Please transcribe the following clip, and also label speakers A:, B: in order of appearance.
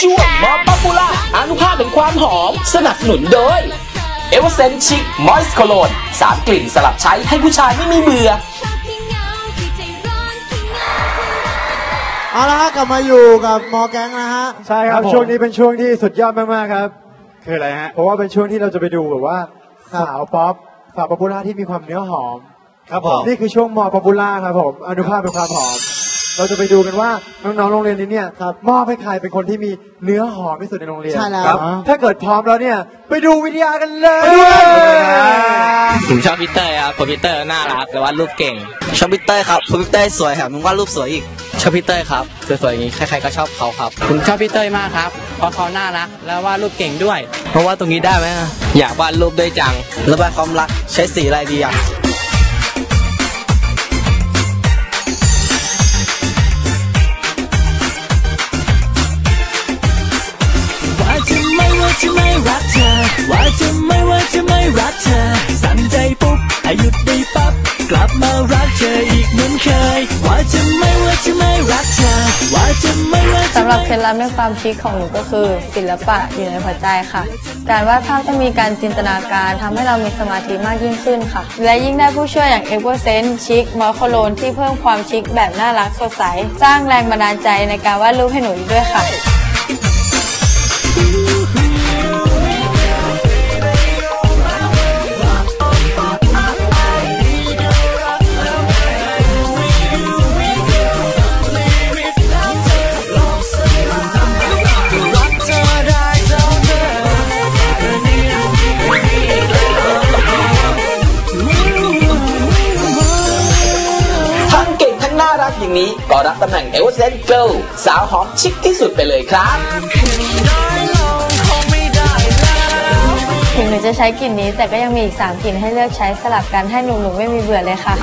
A: ช่วงมอป๊อปปูล่าอนุภาพเป็นความหอม สนับสนุนโดยเอเวอร์เซนชิกมอยส์โคโลนสามกลิ่นสลับใช้ให้ผู้ชายไม่มีเบื่อ
B: เอาละฮะกลับมาอยู่กับมอแก๊งนะฮะ
C: ใช่ครับ
B: ผม
C: ช่วงนี้เป็นช่วงที่สุดยอดมากๆครับ
B: คืออะไรฮะ
C: เพราะว่าเป็นช่วงที่เราจะไปดูแบบว่าสาวป๊อปสาวป๊อปปูล่าที่มีความเนื้อหอม
B: ครับผม
C: นี่คือช่วงมอป๊อปปูล่าครับผมอนุภาพเป็นความหอม เราจะไปดูกันว่าน้องๆ โรงเรียนนี้เนี่ยมอบให้ใครเป็นคนที่มีเนื้อหอมที่สุดในโรงเรียน
B: ใช่แล้ว
C: ครับ ถ้าเกิดพร้อมแล้วเนี่ยไปดูวิทยากันเลย
D: ผมชอบพีเตอร์ครับผมพีเตอร์น่ารักแต่ว่ารูปเก่ง
E: ชอบพีเตอร์ครับเพราะพีเตอร์สวยแถมมึงวาดรูปสวยอีก
D: ชอบพีเตอร์ครับสวยๆอย่างนี้ใครๆก็ชอบเขาครับ ผมชอบพีเตอร์มากครับเพราะเขาน่ารักและวาดรูปเก่งด้วย เพราะว่าตรงนี้ได้ไหมอะอยากวาดรูปด้วยจัง
E: ระบายความรักใช้สีอะไรดีอะ
F: อายุดได้ปั๊บกลับมารักเธออีกเหมือนเคย ว่าจะไม่ว่าจะไม่รักเธอ ว่าจะไม่ว่า
G: สำหรับเคล็ดลับในความชิคของหนูก็คือ ศิลปะอยู่ในหัวใจค่ะ การวาดภาพต้องมีการจินตนาการทำให้เรามีสมาธิมากยิ่งขึ้นค่ะ และยิ่งได้ผู้ช่วยอย่างเอเวอร์เซนชิคมอลโคโลนที่เพิ่มความชิคแบบน่ารักสดใสสร้างแรงบันดาลใจในการวาดรูปให้หนูอีกด้วยค่ะ
A: น่ารักอย่างนี้ก็รับตำแหน่งเอเวอร์เซนเกิลสาวหอมชิคที่สุดไปเลยครับ
G: ถึงหนูจะใช้กลิ่นนี้แต่ก็ยังมีอีก 3กลิ่นให้เลือกใช้สลับกันให้หนุ่มๆไม่มีเบื่อเลยค่ะ